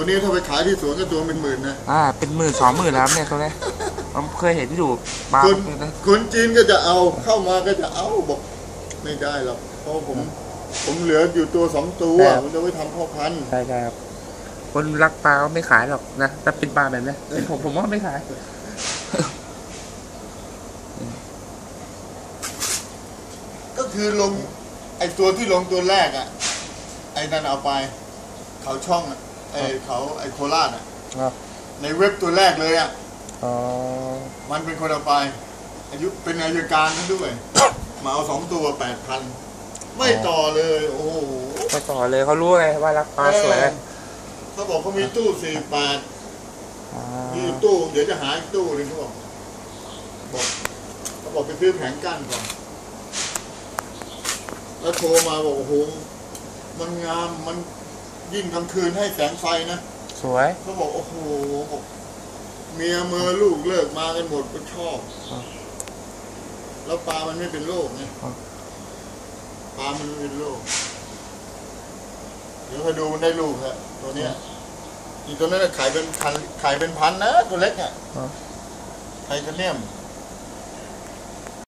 ตัวนี้ถ้าไปขายที่สวนก็ตัวเป็นหมื่นนะอ่าเป็นหมื่นสองหมื่นแล้วครับเนี่ยตัวเนี้ยผมเคยเห็นอยู่ปลาคนเป็นนะคนจีนก็จะเอาเข้ามาก็จะเอาบอกไม่ได้หรอกเพราะผมผมเหลืออยู่ตัวสองตัวผมจะไว้ทำพ่อพันธุ์ใช่ใช่ครับ คนรักปลาก็ไม่ขายหรอกนะถ้าเป็นปลาแบบเนี้ยเป็นผมผมว่าไม่ขายก็คือลง ไอตัวที่ลงตัวแรกอะ ไอ้นั่นเอาไป เขาช่องอะ ไอเขาไอโคราชอะครับในเว็บตัวแรกเลยอะอ๋อมันเป็นคนเอาไป อายุเป็นอายการนั่นด้วย มาเอาสองตัวแปดพันไม่ต่อเลย โอ้โหก็ต่อเลยเขารู้ไงว่ารักปลาสวยเออเขาบอกเขามีตู้สี่แปดอ่ามีอยู่ตู้เดี๋ยวจะหาอีกตู้หนึงเขาบอกบอกเขาบอกไปซื้อแผงกั้นก่อนแล้วโทรมาบอกโอ้โหมันงามมัน ยิ่งกลางคืนให้แสงไฟนะสวย เขาบอกโอ้โหบอกเมียเมอลูกเลิกมากันหมดก็ชอบอ่าแล้วปลามันไม่เป็นโรคไงอ่าปลามันไม่เป็นโรคเดี๋ยวคอยดูมันได้ลูกฮะตัวเนี้ยอีตัวนั้นนะขายเป็นพันขายเป็นพันนะตัวเล็กอะอ่าไทเทเนียม